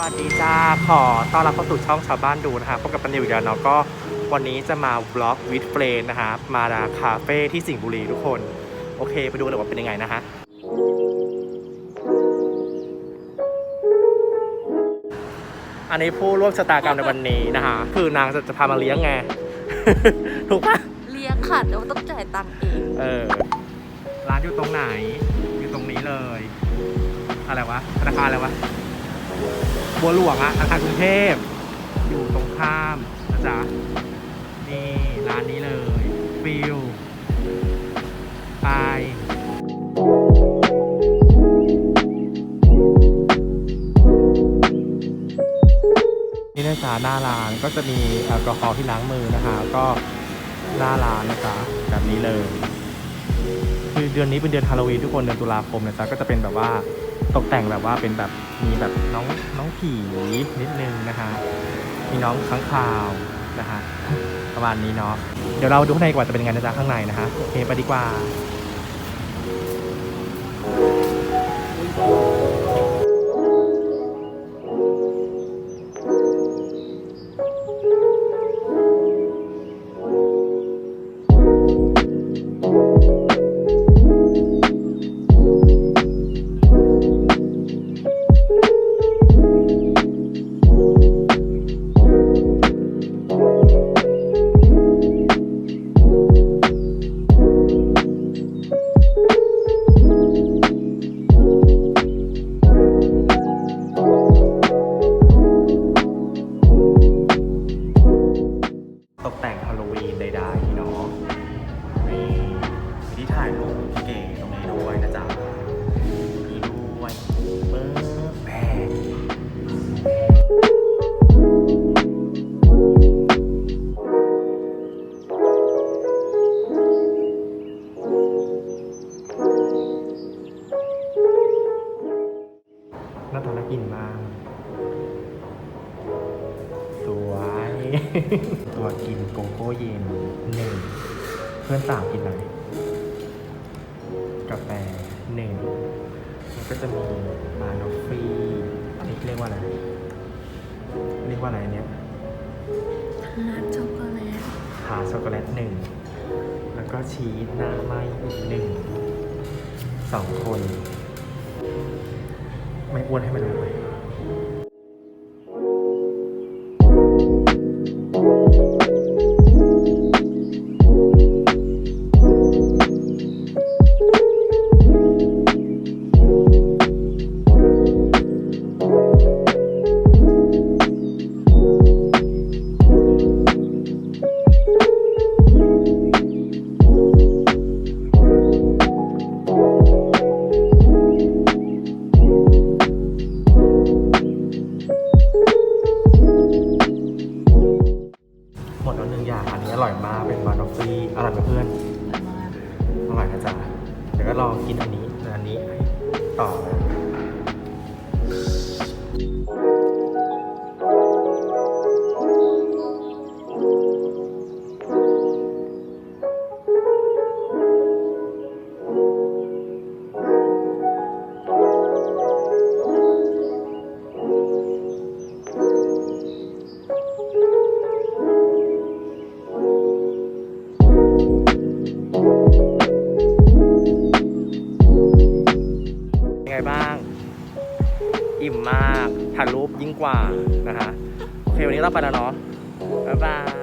วัสดีจ้า ขอต้อนรับเข้าสู่ช่องชาวบ้านดูนะคะพบกับปันนิวอีกแล้วเนาะก็วันนี้จะมาบล็อกวิดเฟรนนะคะมาดาคาเฟ่ที่สิงห์บุรีทุกคน โอเค ไปดูกันเลยว่าเป็นยังไงนะคะอันนี้ผู้ร่วมชะตากรรมในวันนี้นะคะ คือนางจะจะพามาเลี้ยงไง ถูกปะเลี้ยงค่ะแต่ว่าต้องจ่ายตังค์เองเออ ร้านอยู่ตรงไหน อยู่ตรงนี้เลย อะไรวะธนาคารอะไรวะ บัวหลวงอะธนาคารกรุงเทพ อยู่ตรงข้ามนะจ๊ะนี่ร้านนี้เลยฟิลไปนี่นะจ๊ะหน้าร้านก็จะมีแอลกอฮอล์ที่ล้างมือนะคะ ก็หน้าร้านนะจ๊ะแบบนี้เลยคือเดือนนี้เป็นเดือนฮาโลวีนทุกคนเดือนตุลาคมนะจ๊ะก็จะเป็นแบบว่าตกแต่งแบบว่าเป็นแบบ มีแบบน้องน้องผีนิดนึงนะคะมีน้องข้างคาวนะคะประมาณนี้เนาะเดี๋ยวเราดูข้างในกว่าจะเป็นยังไงนะจ๊ะข้างในนะคะโอเคไปดีกว่า ถ่ายรูปเก๋ตรงนี้ด้วยนะจ๊ะมีด้วยเบิร์แบกหน้าตาน่ากินมาก สวย ตัวกินโกโก้เย็นหนึ่ง เพื่อนสามกินอะไร กาแฟหนึ่งมันก็จะมีมาโนฟรีอันนี้เรียกว่าอะไร เรียกว่าอะไรอันเนี้ยฮาร์ดช็อกโกแลตหาช็อกโกแลตหนึ่งแล้วก็ชีสหน้าไหมอีกหนึ่งสองคน ไม่อ้วนให้มันรู้ไหม หนึ่งอย่างอันนี้อร่อยมากเป็นบานอฟฟี่อร่อยไหมเพื่อนอร่อยนะจ๊ะเดี๋ยวก็ลองกินอันนี้อันนี้ต่อนะ อิ่มมากถ่ายรูปยิ่งกว่านะคะโอเควันนี้เราไปแล้วเนาะบ๊ายบาย